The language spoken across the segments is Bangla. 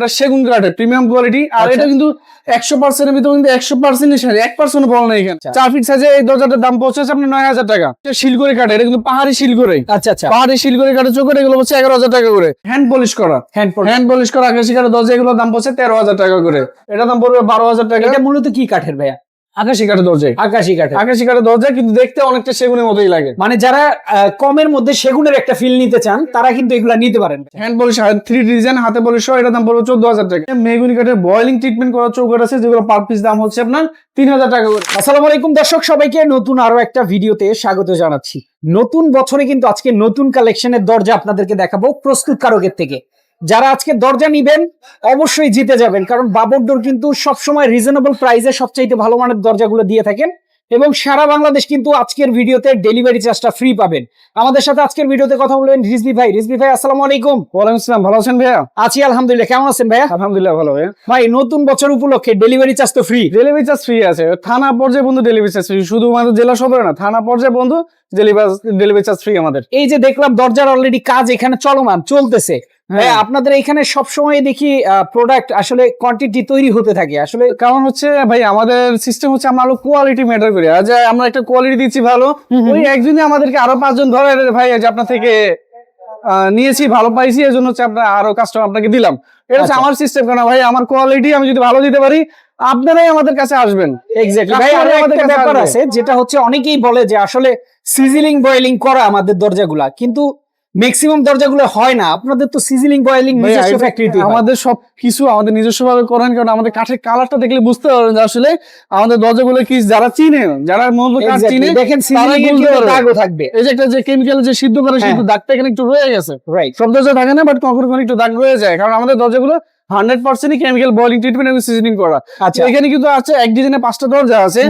এটা সেগুন কাঠের প্রিমিয়াম কোয়ালিটি আর আচ্ছা। এটা কিন্তু একশো পার্সেন্টের ভিতরে কিন্তু একশো পার্সেন্ট শাড়ি এক পার্সেন্ট বল নেই এখানে। আচ্ছা। চার ফিট সাইজে এই দরজাটার দাম পৌঁছেছে আপনার নয় হাজার টাকা। এটা শিলগুড়ি কাঠের এটা কিন্তু পাহাড়ি শিলগুড়ি আচ্ছা আচ্ছা। পাহাড়ি শিলগুড়ি কাঠের চোখের এগুলো হচ্ছে এগারো হাজার টাকা করে। হ্যান্ড পলিশ করা। হ্যান্ড হ্যান্ড পলিশ করা আকাশি কাঠের দরজা এগুলোর দাম পড়ছে তেরো হাজার টাকা করে। এটা দাম পড়বে বারো হাজার টাকা। এটা মূলত কি কাঠের ভাইয়া? আকাশি কাঠের দরজায় আকাশি কাঠের। আকাশি কাঠের দরজা কিন্তু দেখতে অনেকটা সেগুনের মতোই লাগে। মানে যারা কমের মধ্যে সেগুনের একটা ফিল নিতে চান তারা কিন্তু এগুলা নিতে পারেন। হ্যান্ড পলিশ থ্রি ডিজাইন হাতে পলিশ সহ এটার দাম পড়বে চোদ্দ হাজার টাকা। মেগুনি কাঠের বয়েলিং ট্রিটমেন্ট করা চৌকাঠ আছে যেগুলো পার পিস দাম হচ্ছে আপনার তিন হাজার টাকা করে। আসসালামু আলাইকুম দর্শক সবাইকে নতুন আরও একটা ভিডিওতে স্বাগত জানাচ্ছি। নতুন বছরে কিন্তু আজকে নতুন কালেকশনের দরজা আপনাদেরকে দেখাবো প্রস্তুতকারকের থেকে। যারা আজকে দরজা নিবেন অবশ্যই জিতে যাবেন। কারণ বাবর ডোর কিন্তু সবসময় রিজনেবল প্রাইসে সবচাইতে ভালো মানের দরজাগুলো দিয়ে থাকেন এবং সারা বাংলাদেশ কিন্তু আজকের ভিডিওতে ডেলিভারি চার্জটা ফ্রি পাবেন। আমাদের সাথে আজকের ভিডিওতে কথা বলবেন রিজবি ভাই। রিজবি ভাই আসসালামু আলাইকুম। ওয়ালাইকুম আসসালাম ভালো আছেন ভাইয়া? আছি আলহামদুলিল্লাহ। কেমন আছেন ভাইয়া? আলহামদুলিল্লাহ ভালো ভাইয়া। ভাই নতুন বছর উপলক্ষে ডেলিভারি চার্জ তো ফ্রি ডেলিভারি চার্জ ফ্রি আছে। থানা পর্যায়ে বন্ধু ডেলিভারি চার্জ ফ্রি শুধুমাত্র জেলা সদরে না থানা পর্যায়ে বন্ধু ডেলিভারি ডেলিভারি চার্জ ফ্রি আমাদের। এই যে দেখলাম দরজার অলরেডি কাজ এখানে চলমান চলতেছে। হ্যাঁ। আপনাদের এখানে সব সময় দেখি প্রোডাক্ট আসলে কোয়ান্টিটি তৈরি হতে থাকে। আসলে কারণ হচ্ছে ভাই আমাদের সিস্টেম হচ্ছে আমরা কোয়ালিটি ম্যাটার করি। যে আমরা একটা কোয়ালিটি দিচ্ছি ভালো। ওই একজনই আমাদেরকে আরও পাঁচজন ধরে ভাই যে আপনার থেকে নিয়েছি ভালো পাইছি এই জন্য হচ্ছে আমরা আরও কাস্টমার আপনাকে দিলাম। এটা হচ্ছে আচ্ছা। আমার সিস্টেম কেন ভাই আমার কোয়ালিটি আমি যদি ভালো দিতে পারি আপনারাই আমাদের কাছে আসবেন। এক্স্যাক্টলি ভাই আমাদের ব্যাপার আছে যেটা হচ্ছে অনেকেই বলে যে আসলে সিজিলিং বয়েলিং করা আমাদের দরজাগুলা কিন্তু ম্যাক্সিমাম দরজাগুলো হয় না। আপনাদের তো সিজিলিং বয়েলিং নিজস্ব ফ্যাক্টরিতে আমাদের সব কিছু আমাদের নিজস্ব ভাবে করেন কারণ আমাদের কাঠের কালারটা দেখলে বুঝতে পারবেন যে আসলে আমাদের দরজাগুলো কি যারা চিনে যারা মূলত কাঠ চিনে দেখেন সিজিলিং এর কিন্তু দাগও থাকবে। এই যে একটা যে কেমিক্যাল যে সিদ্ধ করে হ্যাঁ। সিদ্ধ দাগটা এখানে একটু রয়ে গেছে। রাইট সব দরজা থাকে না বাট কখনো কখনো একটু দাগ রয়ে যায় কারণ আমাদের দরজাগুলো hundred percent chemical boiling treatment এবং সিজনিং করা। আচ্ছা। এখানে কিন্তু আছে এক ডিজাইনে পাঁচটা দরজা আছে।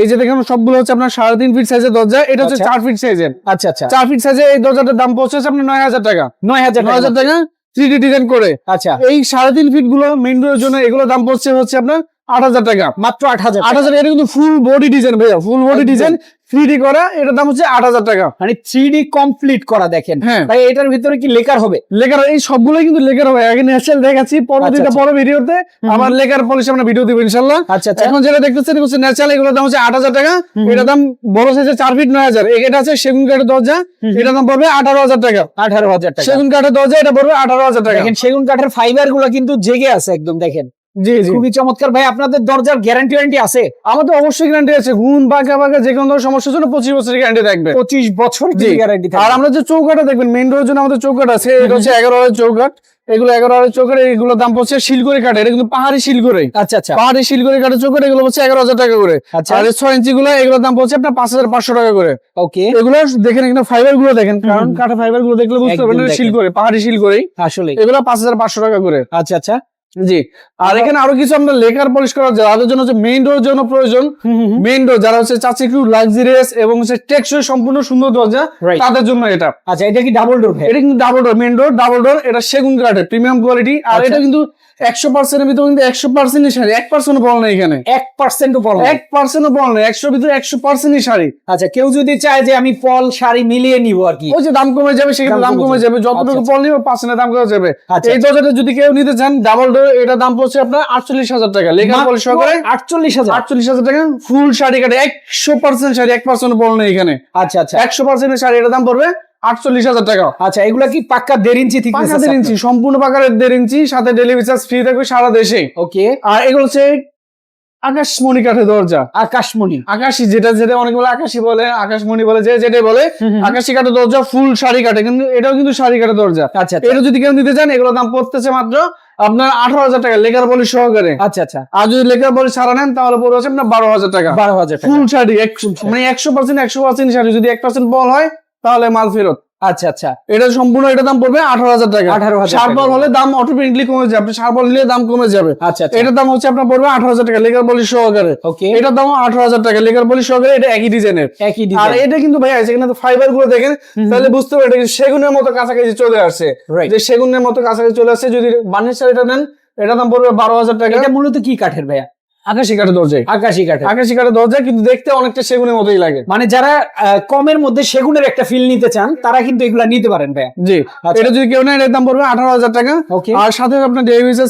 এই যে দেখেন সবগুলো হচ্ছে আপনার সাড়ে তিন ফিট সাইজের দরজা। এটা হচ্ছে আচ্ছা। চার ফিট সাইজের আচ্ছা আচ্ছা। চার ফিট সাইজের এই দরজাটার দাম পৌঁছেছে আপনার নয় হাজার টাকা। নয় হাজার নয় হাজার টাকা থ্রি ডি ডিজাইন করে। আচ্ছা। এই সাড়ে তিন ফিটগুলো মেইন ডোরের জন্য এগুলো দাম পড়ছে হচ্ছে আপনার আট হাজার টাকা মাত্র আট হাজার আট হাজার এটা কিন্তু ফুল বডি ডিজাইন ভাইয়া full body design three D করা এটার দাম হচ্ছে আট হাজার টাকা। মানে থ্রি ডি কমপ্লিট করা দেখেন। এটার ভিতরে কি লেকার হবে? লেখার এই সবগুলোই কিন্তু লেখার হবে। আগে ন্যাচারাল দেখাচ্ছি পরবর্তীতে আচ্ছা। পরে ভিডিওতে হুম। লেখার পলিশ আমরা ভিডিও দিব ইনশাল্লাহ আচ্ছা আচ্ছা। এখন যেটা দেখতেছেন হচ্ছে ন্যাচারাল এগুলোর দাম হচ্ছে আট হাজার টাকা। এটার দাম বড় সাইজে চার ফিট নয় হাজার। এটা আছে সেগুন কাঠের দরজা। এটার দাম পড়বে আঠারো হাজার টাকা। আঠারো হাজার টাকা। সেগুন কাঠের দরজা এটা পড়বে আঠারো হাজার টাকা। দেখেন সেগুন কাঠের ফাইবারগুলো কিন্তু জেগে আছে একদম দেখেন। জি জি। খুবই চমৎকার। ভাই আপনাদের দরজার গ্যারান্টি ওয়ারেন্টি আছে? আমাদের অবশ্যই গ্যারান্টি আছে। গুণ বাঁকা বাঁকা যে কোনো সমস্যার জন্য পঁচিশ বছরের গ্যারান্টি থাকবে। পঁচিশ বছর। গ্যারান্টি আর আমরা যে চৌকাটা দেখবেন মেইন রোডের জন্য আমাদের চৌকাট আছে। এটা হচ্ছে এগারো হাজার চৌকাট এগুলো এগারো হাজার চৌকাট এগুলোর দাম পড়ছে শিলগড়ি কাঠ এটা কিন্তু পাহাড়ি শিলগড়ি আচ্ছা আচ্ছা। পাহাড়ি শিলগড়ি কাঠের চৌকাট এগুলো হচ্ছে এগারো হাজার টাকা করে। আচ্ছা। আর ছয় ইঞ্চি গুলো এগুলোর দাম পড়ছে আপনার পাঁচ হাজার পাঁচশো টাকা করে। ওকে। এগুলো দেখেন এখানে ফাইবারগুলো দেখেন কারণ। কাঠের ফাইবারগুলো দেখলে বুঝতে পারবেন। শিলগড়ি পাহাড়ি শিলগড়ি আসলে এগুলো পাঁচ হাজার পাঁচশো টাকা করে। আচ্ছা আচ্ছা। জি। আর এখানে আরও কিছু আমরা লেকার পলিশ করা যায় তাদের জন্য হচ্ছে মেইন ডোর জন্য প্রয়োজন। মেইন ডোর যারা হচ্ছে চাচ্ছে একটু লাক্সারিয়াস এবং হচ্ছে টেকসই সম্পূর্ণ সুন্দর দরজা তাদের জন্য এটা। আচ্ছা এটা কি ডাবল ডোর এটা কিন্তু double door main door double door এটা সেগুন কাঠের প্রিমিয়াম কোয়ালিটি আর আচ্ছা। এটা কিন্তু একশো পার্সেন্টের ভিতরে কিন্তু একশো পার্সেন্টই শাড়ি। এক পার্সেন্ট বল নেই এখানে। এক পার্সেন্টও পল এক পার্সেন্টও বল নেই। একশোর ভিতরে একশো পার্সেন্টই শাড়ি। আচ্ছা কেউ যদি চায় যে আমি পল শাড়ি মিলিয়ে নিব আর কি। ওই যে দাম কমে যাবে সেখানে দাম দাম কমে যাবে। যতটুকু আচ্ছা, পল নিবে পার্সেন্টের দাম কমে যাবে। আচ্ছা এই দরজাটা যদি কেউ নিতে চান ডাবল ডোর এটা দাম পড়ছে আপনার আটচল্লিশ হাজার টাকা। লেখা পলিশ সহকারে আটচল্লিশ হাজার। আটচল্লিশ হাজার টাকা। ফুল শাড়ি কাটে। একশো পার্সেন্ট শাড়ি এক পার্সেন্ট বল নেই এখানে। আচ্ছা আচ্ছা। একশো পার্সেন্ট শাড়ি এটা দাম পড়বে আটচল্লিশ হাজার টাকা। আচ্ছা এগুলা কি পাক্কা দেড় ইঞ্চি ঠিক দেড় ইঞ্চি সম্পূর্ণ পাকারের দেড় ইঞ্চি সাথে ডেলিভারি চার্জ ফ্রি থাকবে সারা দেশে। ওকে আর এগুলো হচ্ছে আকাশমণি কাঠের দরজা। আকাশমণি। আকাশি যেটা যেটা অনেক বলে আকাশি বলে আকাশমণি বলে যে যেটা বলে আকাশি কাঠের দরজা ফুল শাড়ি কাটে কিন্তু এটাও কিন্তু শাড়ি কাঠের দরজা। আচ্ছা আচ্ছা। এটা যদি কেউ নিতে চান এগুলোর দাম পড়তেছে মাত্র আপনার আঠারো হাজার টাকা লেখার বলি সহকারে। আচ্ছা আচ্ছা। আর যদি লেখার বলি সারা নেন তাহলে পড়বে আছে আপনার বারো হাজার টাকা। বারো হাজার ফুল শাড়ি একশো মানে একশো পার্সেন্ট একশো পার্সেন্ট শাড়ি যদি এক পার্সেন্ট বল হয় তাহলে মাল ফেরত। আচ্ছা আচ্ছা। এটা সম্পূর্ণ এটা দাম পড়বে আঠারো হাজার টাকা। 18,000 টাকা। সারবল হলে দাম অটোমেটিকলি কমে যাবে। সারবল নিলে দাম কমে যাবে। আচ্ছা আচ্ছা। এটার দাম হচ্ছে আপনার পড়বে আঠারো হাজার টাকা লেখার বলি সহকারে ওকে এটার দাম আঠারো হাজার টাকা লেখার বলি সহকারে এটা একই ডিজাইনের একই আর এটা কিন্তু ভাই আছে এখানে ফাইবারগুলো দেখেন তাহলে বুঝতে পারবে এটা সেগুনের মতো কাছাকাছি চলে আসছে. যে সেগুনের মতো কাছাকাছি চলে আসছে যদি বানের শাড়িটা নেন এটা দাম পড়বে বারো হাজার টাকা। এটা মূলত কি কাঠের ভাইয়া? আকাশি কাঠের দরজায়। আকাশি কাঠে। আকাশি কাঠের দরজা কিন্তু দেখতে অনেকটা সেগুনের মতোই লাগে। মানে যারা কমের মধ্যে সেগুনের একটা ফিল নিতে চান তারা কিন্তু এগুলা নিতে পারেন ভাই জি। আচ্ছা। এটা যদি কেউ নেয় এর দাম পড়বে আঠারো হাজার টাকা। ওকে আর সাথে আপনার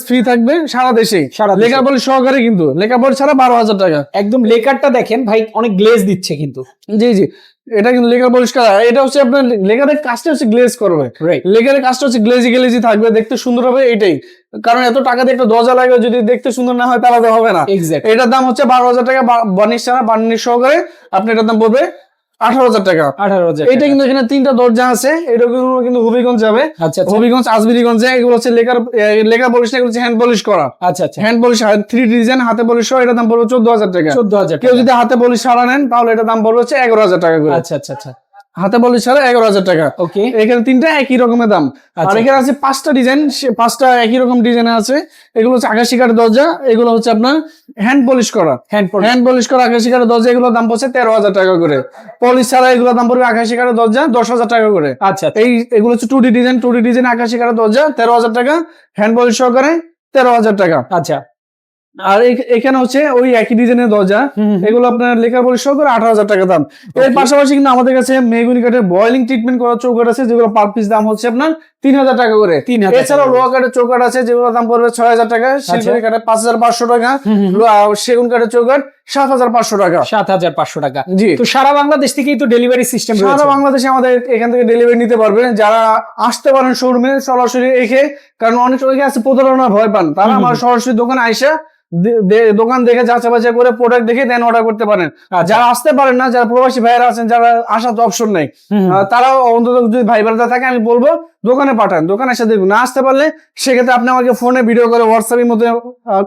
ফ্রি থাকবে সারা দেশে সারা বলি সহকারে কিন্তু। লেখা বলি ছাড়া বারো হাজার টাকা। একদম লেকারটা দেখেন ভাই অনেক গ্লেজ দিচ্ছে কিন্তু। জি জি। এটা কিন্তু লেখার পরিষ্কার। এটা হচ্ছে আপনার লেখারের কাজটা হচ্ছে গ্লেজ করবে রাইট লেখারের কাজটা হচ্ছে গ্লেজি গ্লেজি থাকবে দেখতে সুন্দর হবে এটাই। কারণ এত টাকা দিয়ে একটা দরজা লাগবে যদি দেখতে সুন্দর না হয় তাহলে তো হবে না। এটার দাম হচ্ছে বারো হাজার টাকা বার্নিশ ছাড়া বার্নিশ সহকারে আপনি এটার দাম পড়বে আঠারো হাজার টাকা। আঠারো হাজার এটা কিন্তু এখানে তিনটা দরজা আছে। এটা কিন্তু- হবিগঞ্জ যাবে। আচ্ছা আচ্ছা। হবিগঞ্জ আজমিরিগঞ্জে এগুলো হচ্ছে লেখার লেখা পলিশ এগুলো হচ্ছে হ্যান্ড পলিশ করা। আচ্ছা আচ্ছা। হ্যান্ড পলিশ থ্রি ডিজাইন হাতে পলিশ এটা দাম পড়বে চোদ্দ হাজার টাকা। চোদ্দ হাজার কেউ যদি হাতে পলিশ সারা নেন তাহলে এটা দাম পড়বে হচ্ছে এগারো হাজার টাকা করে। আচ্ছা আচ্ছা আচ্ছা। হাতে পলিশ ছাড়া এগারো হাজার টাকা। ওকে এখানে তিনটা একই রকমের দাম। আর আচ্ছা। এখানে আছে পাঁচটা ডিজাইন পাঁচটা একই রকম ডিজাইন আছে। এগুলো হচ্ছে আকাশি কাঠের দরজা এগুলো হচ্ছে আপনার হ্যান্ড পলিশ করা। হ্যান্ড হ্যান্ড পলিশ করা আকাশি কাঠের দরজা এগুলোর দাম পড়ছে তেরো হাজার টাকা করে। পলিশ ছাড়া এগুলোর দাম পড়বে আকাশি কাঠের দরজা দশ হাজার টাকা করে। আচ্ছা এই এগুলো হচ্ছে two D design two D design আকাশি কাঠের দরজা তেরো হাজার টাকা। হ্যান্ড পলিশ সহকারে তেরো হাজার টাকা। আচ্ছা। আর এখানে হচ্ছে ওই একই ডিজাইনের দরজা। এগুলো আপনার লেখার পলিশ সহকারে আঠারো হাজার টাকা দাম। এর পাশাপাশি কিন্তু আমাদের কাছে মেগুনি কাঠের বয়লিং ট্রিটমেন্ট করা চৌকাট আছে যেগুলো পার পিস দাম হচ্ছে আপনার তিন হাজার টাকা করে। এছাড়াও লোহা কাঠের চৌকাট আছে যেগুলো দাম পড়বে ছয় হাজার টাকা। শিলগুড়ি কাঠের পাঁচ হাজার পাঁচশো টাকা। সেগুন কাঠের চৌকাট সাত হাজার পাঁচশো টাকা। সাত হাজার পাঁচশো টাকা। জি। তো সারা বাংলাদেশ থেকেই তো ডেলিভারি সিস্টেম সারা বাংলাদেশে আমাদের এখান থেকে ডেলিভারি নিতে পারবে। যারা আসতে পারেন শোরুমে সরাসরি এসে কারণ অনেক সময় আছে প্রতারণা ভয় পান। তারা আমার সরাসরি দোকানে আইসা দোকান দেখে যাচাই বাছাই করে প্রোডাক্ট দেখে দেন অর্ডার করতে পারেন। আচ্ছা। যারা আসতে পারেন না যারা প্রবাসী ভাইয়েরা আছেন যারা আসার তো অপশন নেই। তারাও অন্তত যদি ভাই বোনেরা থাকে আমি বলব দোকানে পাঠান। দোকানে এসে দেখুন না আসতে পারলে সেক্ষেত্রে আপনি আমাকে ফোনে ভিডিও করে হোয়াটসঅ্যাপের মধ্যে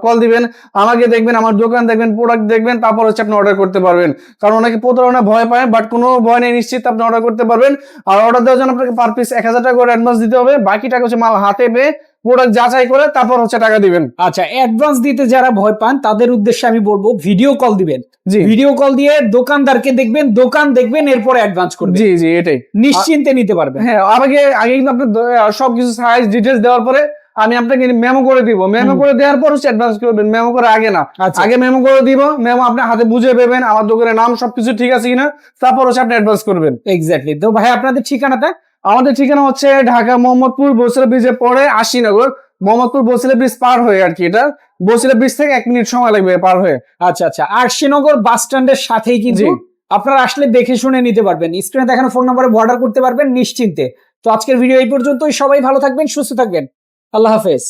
কল দিবেন। আমাকে দেখবেন আমার দোকান দেখবেন প্রোডাক্ট দেখবেন তারপর হচ্ছে আপনি অর্ডার করতে পারবেন। কারণ অনেকে প্রতারণা ভয় পায় বাট কোনো ভয় নেই নিশ্চিত আপনি অর্ডার করতে পারবেন। আর অর্ডার দেওয়ার জন্য আপনাকে পার পিস এক হাজার টাকা করে অ্যাডভান্স দিতে হবে। বাকি টাকা হচ্ছে মাল হাতে পেয়ে প্রোডাক্ট যাচাই করে তারপর হচ্ছে টাকা দিবেন। আচ্ছা অ্যাডভান্স দিতে যারা ভয় পান তাদের উদ্দেশ্যে আমি বলব ভিডিও কল দিবেন। জি। ভিডিও কল দিয়ে দোকানদারকে দেখবেন দোকান দেখবেন এরপর অ্যাডভান্স করবেন। জি জি এটাই। নিশ্চিন্তে নিতে পারবেন। হ্যাঁ আগে আগে কিন্তু আপনি সবকিছু সাইজ ডিটেলস দেওয়ার পরে আমি আপনাকে মেমো করে দিব। মেমো। করে দেওয়ার পর হচ্ছে অ্যাডভান্স করবেন। মেমো করে আগে না। আচ্ছা। আগে মেমো করে দিব। মেমো আপনি হাতে বুঝে পেবেন আমার দোকানের নাম সবকিছু ঠিক আছে কিনা। তারপর হচ্ছে আপনি অ্যাডভান্স করবেন। এক্স্যাক্টলি তো ভাই আপনাদের ঠিকানাটা? আমাদের ঠিকানা হচ্ছে ঢাকা মোহাম্মদপুর বসিলা ব্রিজে পরে আশিনগর। মোহাম্মদপুর বসিলা ব্রিজ পার হয়ে আর কি এটা। বসিলা ব্রিজ থেকে এক মিনিট সময় লাগবে পার হয়ে। আচ্ছা আচ্ছা। আর শ্রীনগর বাস স্ট্যান্ডের সাথেই কিন্তু। আপনারা আসলে দেখে শুনে নিতে পারবেন। স্ক্রিনে দেখানো ফোন নম্বরে অর্ডার করতে পারবেন নিশ্চিন্তে। তো আজকের ভিডিও এই পর্যন্তই। সবাই ভালো থাকবেন সুস্থ থাকবেন। আল্লাহ হাফেজ।